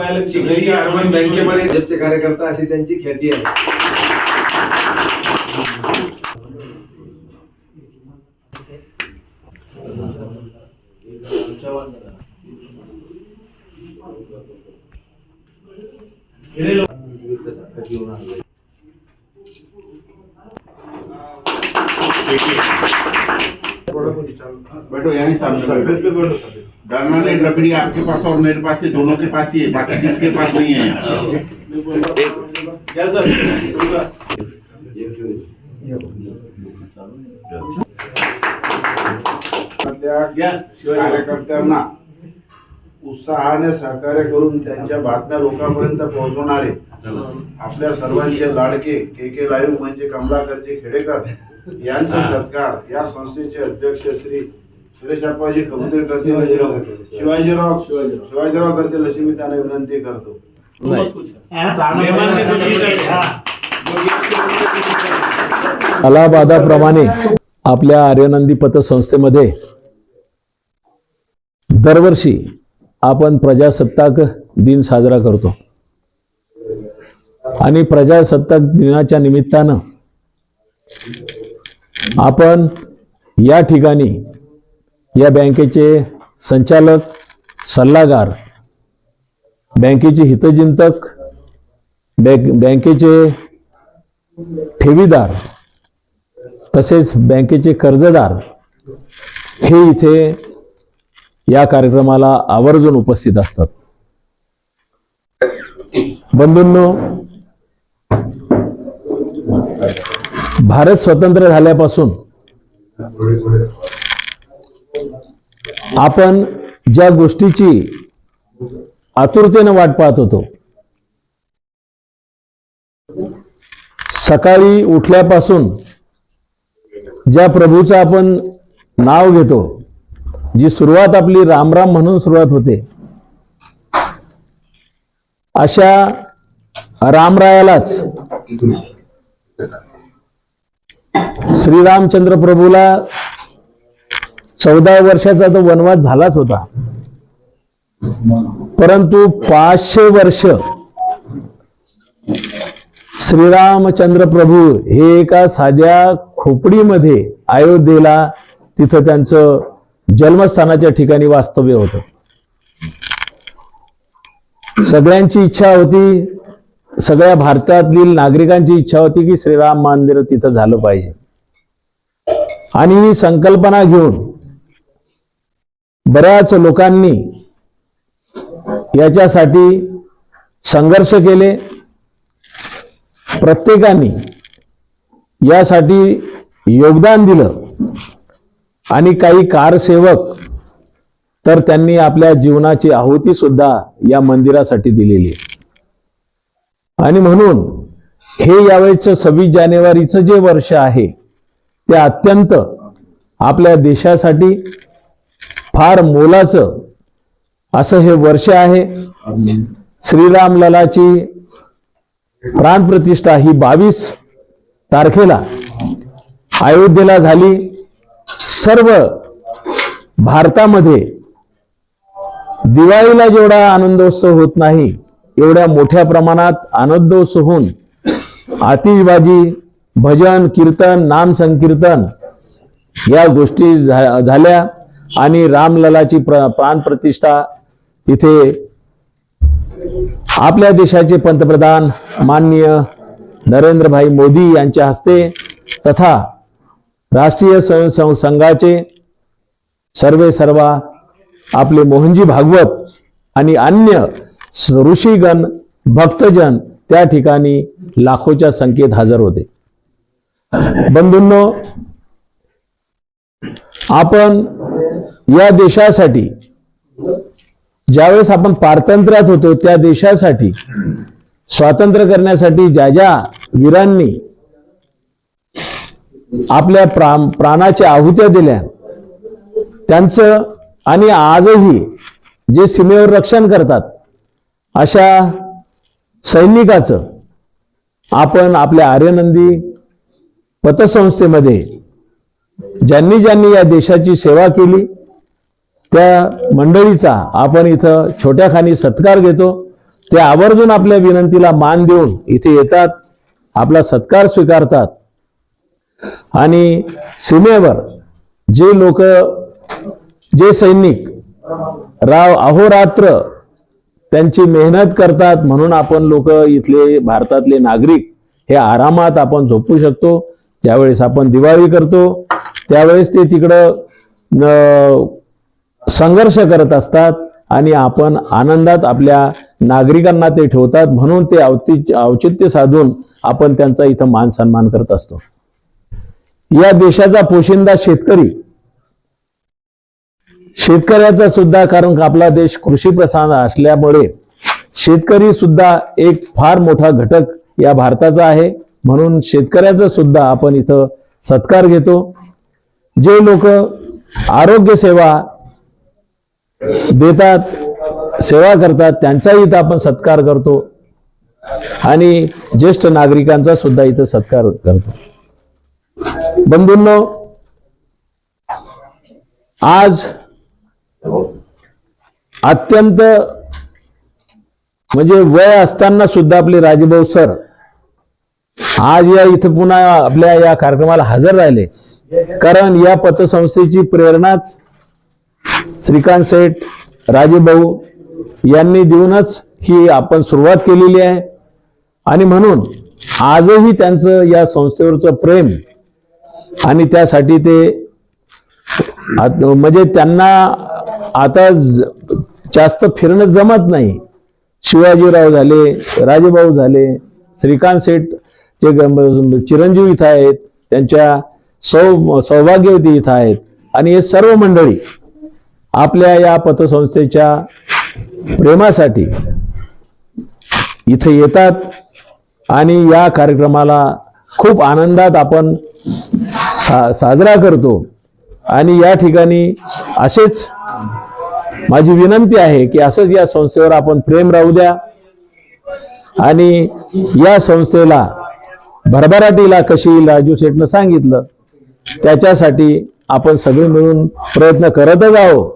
पाहिलं चिखली अर्बन बँकेमध्ये भाजपचे कार्यकर्ता अशी त्यांची ख्याती आहे. बैठो यहीं सामने डरना नहीं लकड़ी आपके पास और मेरे पास है दोनों के पास ही है बाकी किसके पास नहीं है? करा. कार्यकर्त्यांना उत्साहाने सहकार्य करून त्यांच्या बातम्या लोकांपर्यंत पोहोचवणारे आपल्या सर्वांचे लाडके के के लाईव्ह म्हणजे कमलाकरचे खेडेकर यांचा सत्कार या संस्थेचे अध्यक्ष श्री सुरेश अप्पाजी खबुते करतील. शिवाजीराव. शिवाजीराव करतील अशी मी त्यांना विनंती करतो. मेहमान ने कुछ नहीं किया. अलाहाबादाप्रमाणे आपल्या आर्यनंदी पतसंस्थेमध्ये दरवर्षी आपण प्रजासत्ताक दिन साजरा करतो. आणि प्रजासत्ताक दिनाच्या निमित्तानं आपण या ठिकाणी या बँकेचे संचालक सल्लागार बँकेचे हितचिंतक बँक बँकेचे ठेवीदार तसेच बँकेचे कर्जदार हे इथे या कार्यक्रमाला आवर्जून उपस्थित असतात. बंधूंनो भारत स्वतंत्र झाल्यापासून आपण ज्या गोष्टीची आतुरतेनं वाट पाहत होतो सकाळी उठल्यापासून ज्या प्रभूचं आपण नाव घेतो जी सुरुवात आपली रामराम म्हणून सुरुवात होते अशा रामरायालाच श्रीरामचंद्र प्रभूला चौदा वर्षाचा तो वनवास झालाच होता. परंतु पाचशे वर्ष श्रीरामचंद्र प्रभू हे एका साध्या खोपडीमध्ये अयोध्येला तिथं त्यांचं जन्मस्थानाच्या ठिकाणी वास्तव्य होतं. सगळ्यांची इच्छा होती सगळ्या भारतातील नागरिकांची इच्छा होती की श्रीराम मंदिर तिथं झालं पाहिजे. आणि ही संकल्पना घेऊन बऱ्याच लोकांनी याच्यासाठी संघर्ष केले. प्रत्येकाने यासाठी योगदान दिलं. आणि काही कारसेवक तर त्यांनी आपल्या जीवनाची आहुती सुद्धा या मंदिरासाठी दिलेली आहे. आणि म्हणून हे यावेळेचं सव्वीस जानेवारीचं जे वर्ष आहे ते अत्यंत आपल्या देशासाठी फार मोलाचं असं हे वर्ष आहे. श्रीराम ललाची प्राणप्रतिष्ठा ही बावीस तारखेला अयोध्येला झाली. सर्व भारतामध्ये दिवाळीला जेवढा आनंदोत्सव होत नाही एवढ्या मोठ्या प्रमाणात आनंदोत्सव होऊन आतिषबाजी भजन कीर्तन नाम संकीर्तन या गोष्टी झाल्या आणि रामललाची प्र प्राणप्रतिष्ठा तिथे आपल्या देशाचे पंतप्रधान माननीय नरेंद्रभाई मोदी यांच्या हस्ते तथा राष्ट्रीय स्वयंसेवक संघाचे सर्वे सर्वा आपले मोहनजी भागवत आणि अन्य ऋषीगण भक्तजन त्या ठिकाणी लाखोच्या संख्येत हजर होते. बंधूंनो आपण या देशासाठी ज्यावेळेस आपण पारतंत्र्यात होतो त्या देशासाठी स्वातंत्र्य करण्यासाठी ज्या ज्या वीरांनी आपल्या प्रा प्राणाच्या आहुत्या दिल्या त्यांचं आणि आजही जे सीमेवर रक्षण करतात अशा सैनिकाचं आपण आपल्या आर्यनंदी पतसंस्थेमध्ये ज्यांनी ज्यांनी या देशाची सेवा केली त्या मंडळीचा आपण इथं छोट्या खानी सत्कार घेतो. ते आवर्जून आपल्या विनंतीला मान देऊन इथे येतात आपला सत्कार स्वीकारतात. आणि सीमेवर जे लोक जे सैनिक राव अहोरात्र त्यांची मेहनत करतात म्हणून आपण लोक इथले भारतातले नागरिक हे आरामात आपण झोपू शकतो. ज्यावेळेस आपण दिवाळी करतो त्यावेळेस ते तिकडं संघर्ष करत असतात आणि आपण आनंदात आपल्या नागरिकांना ते ठेवतात म्हणून ते औचित्य औचित्य साधून आपण त्यांचा इथं मान सन्मान करत असतो. या देशाचा पोशिंदा शेतकरी शेतकऱ्याचा सुद्धा कारण आपला देश कृषी प्रधान असल्यामुळे शेतकरी सुद्धा एक फार मोठा घटक या भारताचा आहे. म्हणून शेतकऱ्याचा सुद्धा आपण इथं सत्कार घेतो. जे लोक आरोग्य सेवा देतात सेवा करतात त्यांचाही इथं आपण सत्कार करतो. आणि ज्येष्ठ नागरिकांचा सुद्धा इथं सत्कार करतो. बंधूंनो आज अत्यंत म्हणजे वय असताना सुद्धा आपले राजभाऊ सर आज या इथं पुन्हा आपल्या या कार्यक्रमाला हजर राहिले. कारण या पतसंस्थेची प्रेरणाच श्रीकांत सेठ राजेभाऊ यांनी देऊनच ही आपण सुरुवात केलेली आहे. आणि म्हणून आजही त्यांचं या संस्थेवरचं प्रेम आणि त्यासाठी ते म्हणजे त्यांना आता ज- जास्त फिरणं जमत नाही. शिवाजीराव झाले राजेभाऊ झाले श्रीकांत सेठ जे चिरंजीव इथं आहेत त्यांच्या सौ सौभाग्यवती इथं आहेत. आणि हे सर्व मंडळी आपल्या या पतसंस्थेच्या प्रेमासाठी इथे येतात आणि या कार्यक्रमाला खूप आनंदात आपण सा साजरा करतो. आणि या ठिकाणी असेच माझी विनंती आहे की असंच या संस्थेवर आपण प्रेम राहू द्या. आणि या संस्थेला भरभराटीला कशी येईल राजू शेठनं सांगितलं त्याच्यासाठी आपण सगळे मिळून प्रयत्न करतच आहोत.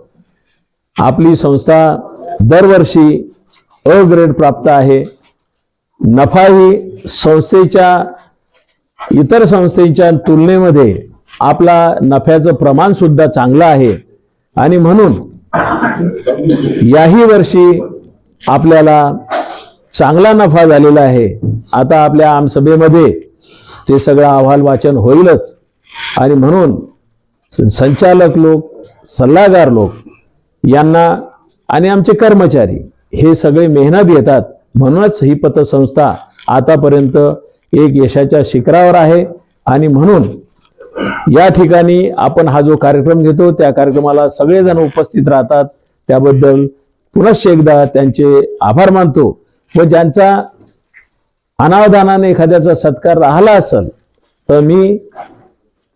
आपली संस्था दरवर्षी अ ग्रेड प्राप्त आहे. नफाही संस्थेच्या इतर संस्थेच्या तुलनेमध्ये आपला नफ्याचं प्रमाण सुद्धा चांगलं आहे. आणि म्हणून याही वर्षी आपल्याला चांगला नफा झालेला आहे. आता आपल्या आमसभेमध्ये ते सगळं अहवाल वाचन होईलच. आणि म्हणून संचालक लोक सल्लागार लोक यांना आणि आमचे कर्मचारी हे सगळे मेहनत घेतात. म्हणूनच ही पतसंस्था आतापर्यंत एक यशाच्या शिखरावर आहे. आणि म्हणून या ठिकाणी आपण हा जो कार्यक्रम घेतो त्या कार्यक्रमाला सगळेजण उपस्थित राहतात. त्याबद्दल पुनश्च एकदा त्यांचे आभार मानतो व ज्यांचा अनावधानाने एखाद्याचा सत्कार राहिला असेल तर मी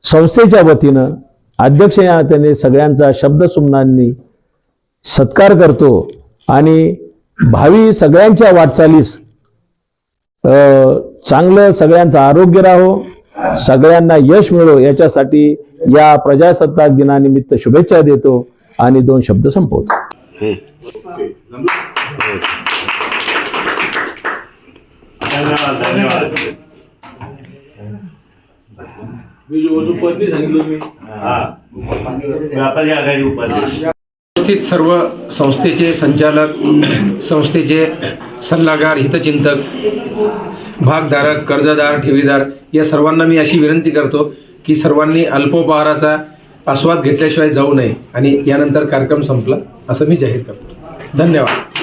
संस्थेच्या वतीनं अध्यक्ष या नात्याने सगळ्यांचा शब्दसुमनांनी सत्कार करतो आणि भावी सगळ्यांच्या वाटचालीस चांगलं सगळ्यांचं आरोग्य राहो सगळ्यांना यश मिळो याच्यासाठी या प्रजासत्ताक दिनानिमित्त शुभेच्छा देतो. आणि दोन शब्द संपवतो. हा. उपस्थित सर्व संस्थेचे संचालक संस्थेचे सल्लागार हितचिंतक भागधारक कर्जदार ठेवीदार या सर्वांना मी अशी विनंती करतो की सर्वांनी अल्पोपहाराचा आस्वाद घेतल्याशिवाय जाऊ नये आणि यानंतर कार्यक्रम संपला असं मी जाहीर करतो. धन्यवाद.